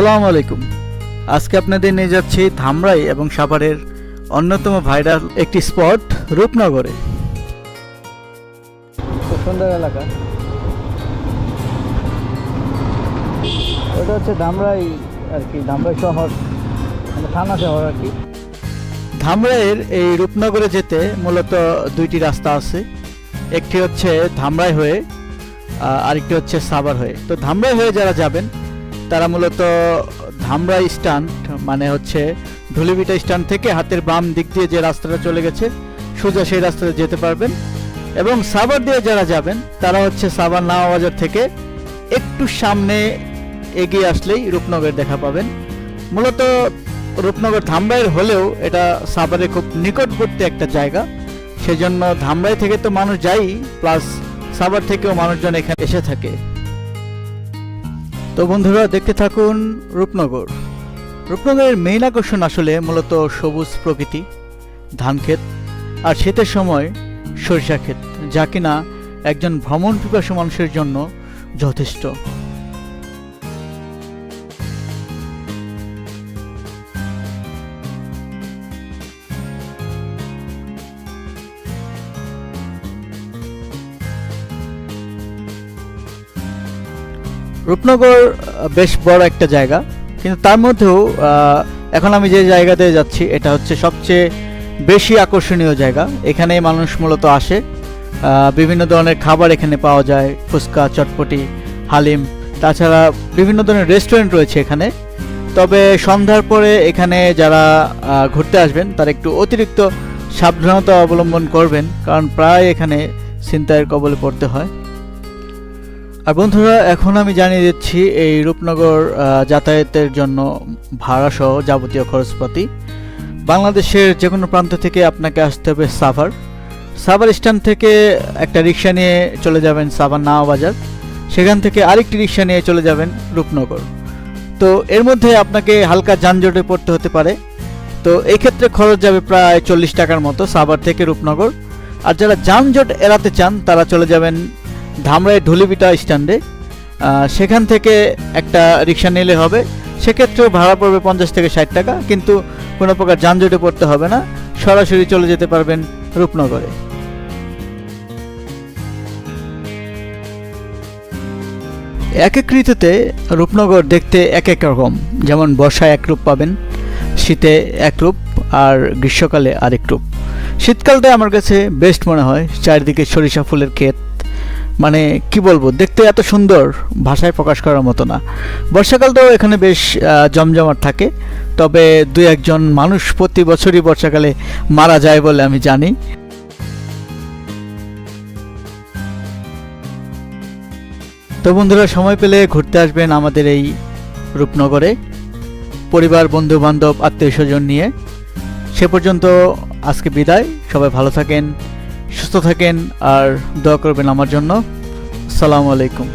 আসসালামু আলাইকুম। আজকে আপনাদের নিয়ে যাচ্ছি ধামরাই এবং সাভারের অন্যতম ভাইরাল একটি স্পট রূপনগরে। খুব সুন্দর এলাকা। ওটা হচ্ছে ধামরাই আর কি ধামরাই শহর মানে থানা শহর আর কি। ধামরাইয়ের এই রূপনগরে যেতে মূলত দুইটি রাস্তা আছে। একটি হচ্ছে ধামরাই হয়ে আরেকটি হচ্ছে সাভার হয়ে। তো ধামরাই হয়ে যারা যাবেন তারা মূলত ধামরাই স্ট্যান্ড মানে হচ্ছে ঢুলিবিটা স্ট্যান্ড থেকে হাতের বাম দিক দিয়ে যে রাস্তাটা চলে গেছে, সোজা সেই রাস্তাতে যেতে পারবেন। এবং সাভার দিয়ে যারা যাবেন, তারা হচ্ছে সাভার নাওয়া বাজার থেকে একটু সামনে এগিয়ে আসলেই রূপনগর দেখা পাবেন। মূলত রূপনগর ধামরাইয়ের হলেও এটা সাভারে খুব নিকটবর্তী একটা জায়গা। সেজন্য ধামরাই থেকে তো মানুষ যাই প্লাস সাভার থেকেও মানুষজন এখানে এসে থাকে। তো বন্ধুরা দেখতে থাকুন রূপনগর। রূপনগরের মেইন আকর্ষণ আসলে মূলত সবুজ প্রকৃতি ধান ক্ষেত আর শীতের সময় সরিষা ক্ষেত যা কিনা একজন ভ্রমণ পিপাসু মানুষের জন্য যথেষ্ট। রূপনগর বেশ বড় একটা জায়গা। কিন্তু তার মধ্যেও এখন আমি যে জায়গাতে যাচ্ছি, এটা হচ্ছে সবচেয়ে বেশি আকর্ষণীয় জায়গা। এখানে মানুষ মূলত আসে। বিভিন্ন ধরনের খাবার এখানে পাওয়া যায়, ফুচকা, চটপটি, হালিম। তাছাড়া বিভিন্ন ধরনের রেস্টুরেন্ট রয়েছে এখানে। তবে সন্ধ্যার পরে এখানে যারা ঘুরতে আসবেন, তারা একটু অতিরিক্ত সাবধানতা অবলম্বন করবেন। কারণ প্রায় এখানে ছিনতাইয়ের কবলে পড়তে হয়। আর বন্ধুরা, এখন আমি জানিয়ে দিচ্ছি, এই রূপনগর যাতায়াতের জন্য ভাড়া সহ যাবতীয় খরচপাতি। বাংলাদেশের যে কোনো প্রান্ত থেকে আপনাকে আসতে হবে সাভার। সাভার স্ট্যান্ড থেকে একটা রিক্সা নিয়ে চলে যাবেন সাভার নাওয়া বাজার। সেখান থেকে আরেকটি রিক্সা নিয়ে চলে যাবেন রূপনগর। তো এর মধ্যে আপনাকে হালকা যানজটে পড়তে হতে পারে। তো এই ক্ষেত্রে খরচ যাবে প্রায় চল্লিশ টাকার মতো সাভার থেকে রূপনগর। আর যারা যানজট এড়াতে চান, তারা চলে যাবেন ধামরাই ঢুলিবিটা স্ট্যান্ডে সেখান থেকে একটা রিক্সা নিলে হবে। সেক্ষেত্রেও ভাড়া পড়বে পঞ্চাশ থেকে ষাট টাকা, কিন্তু কোনো প্রকার যানজটে পড়তে হবে না। সরাসরি চলে যেতে পারবেন রূপনগরে। এক এক ঋতুতে রূপনগর দেখতে এক এক রকম, যেমন বর্ষায় এক রূপ পাবেন, শীতে এক রূপ, আর গ্রীষ্মকালে আরেক রূপ। শীতকালটা আমার কাছে বেস্ট মনে হয়, চারিদিকে সরিষা ফুলের ক্ষেত মানে কি বলব, দেখতে এত সুন্দর ভাষায় প্রকাশ করার মতো না। বর্ষাকালটাও এখানে বেশ জমজমাট থাকে, তবে দুই একজন মানুষ প্রতি বছরই বর্ষাকালে মারা যায় বলে আমি জানি। তো বন্ধুরা, সময় পেলে ঘুরতে আসবেন আমাদের এই রূপনগরে। পরিবার বন্ধু বান্ধব আত্মীয় স্বজন নিয়ে। সে পর্যন্ত আজকে বিদায়, সবাই ভালো থাকেন। সুস্থ থাকেন আর দোয়া করবেন আমার জন্য। সালামু আলাইকুম।